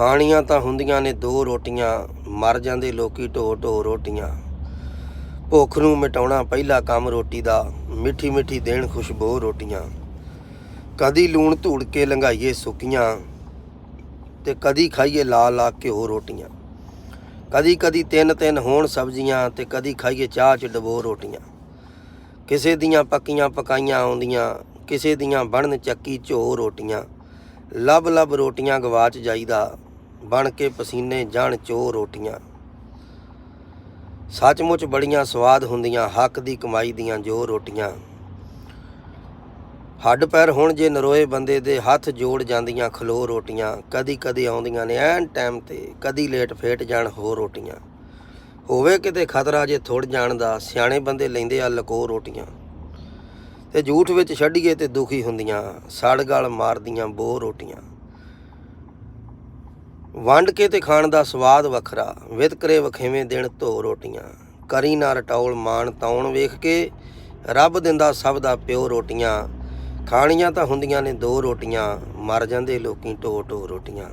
ਖਾਣੀਆਂ ਤਾਂ ਹੁੰਦੀਆਂ ਨੇ, ਦੋ ਰੋਟੀਆਂ, ਮਰ ਜਾਂਦੇ ਲੋਕੀ ਢੋ ਢੋ ਰੋਟੀਆਂ। ਭੁੱਖ ਨੂੰ ਮਿਟਾਉਣਾ ਪਹਿਲਾ ਕੰਮ ਰੋਟੀ ਦਾ, ਮਿੱਠੀ ਮਿੱਠੀ ਦੇਣ ਖੁਸ਼ਬੂ ਰੋਟੀਆਂ। ਕਦੀ ਲੂਣ ਧੂੜ ਕੇ ਲੰਘਾਈਏ ਸੁੱਕੀਆਂ ਤੇ ਕਦੀ ਖਾਈਏ ਲਾ ਲਾ ਘਿਓ ਰੋਟੀਆਂ। ਕਦੀ ਕਦੀ ਤਿੰਨ ਤਿੰਨ ਹੋਣ ਸਬਜ਼ੀਆਂ ਤੇ ਕਦੀ ਖਾਈਏ ਚਾਹ ਚ ਡਬੋ ਰੋਟੀਆਂ। ਕਿਸੇ ਦੀਆਂ ਪੱਕੀਆਂ ਪਕਾਈਆਂ ਆਉਂਦੀਆਂ, ਕਿਸੇ ਦੀਆਂ ਬਣਨ ਚੱਕੀ ਝੋ ਰੋਟੀਆਂ। ਲੱਭ ਲੱਭ ਰੋਟੀਆਂ ਗਵਾਚ ਜਾਈਦਾ ਬਣ ਕੇ ਪਸੀਨੇ ਜਾਣ ਚੋ ਰੋਟੀਆਂ। ਸੱਚਮੁੱਚ ਬੜੀਆਂ ਸਵਾਦ ਹੁੰਦੀਆਂ, ਹੱਕ ਦੀ ਕਮਾਈ ਦੀਆਂ ਜੋ ਰੋਟੀਆਂ। ਹੱਡ ਪੈਰ ਹੁਣ ਜੇ ਨਰੋਏ ਬੰਦੇ ਦੇ ਹੱਥ ਜੋੜ ਜਾਂਦੀਆਂ ਖਲੋ ਰੋਟੀਆਂ, ਕਦੀ ਕਦੀ ਆਉਂਦੀਆਂ ਨੇ ਐਨ ਟਾਈਮ ਤੇ, ਕਦੀ ਲੇਟ ਫੇਟ ਜਾਣ ਹੋ ਰੋਟੀਆਂ। ਹੋਵੇ ਕਿਤੇ ਖਤਰਾ ਜੇ ਥੁੜ ਜਾਣ ਦਾ, ਸਿਆਣੇ ਬੰਦੇ ਲੈਂਦੇ ਆ ਲਕੋ ਰੋਟੀਆਂ। ਤੇ ਝੂਠ ਵਿੱਚ ਛੱਡੀਏ ਤੇ ਦੁਖੀ ਹੁੰਦੀਆਂ, ਸੜ ਗਲ ਮਾਰਦੀਆਂ ਬੋ ਰੋਟੀਆਂ। ਵੰਡ ਕੇ ਤੇ ਖਾਣ ਦਾ ਸਵਾਦ ਵੱਖਰਾ। ਵਿਤਕਰੇ ਵਖੇਵੇਂ ਦਿਨ ਧੋ ਰੋਟੀਆਂ। ਕਰੀ ਨਾ ਰਟੌਲ ਮਾਣ ਤਾਉਣ ਵੇਖ ਕੇ। ਰੱਬ ਦਿੰਦਾ ਸਭ ਦਾ ਪਿਓ ਰੋਟੀਆਂ। ਖਾਣੀਆਂ ਤਾਂ ਹੁੰਦੀਆਂ ਨੇ ਦੋ ਰੋਟੀਆਂ। ਮਰ ਜਾਂਦੇ ਲੋਕੀ ਢੋ ਢੋ ਰੋਟੀਆਂ।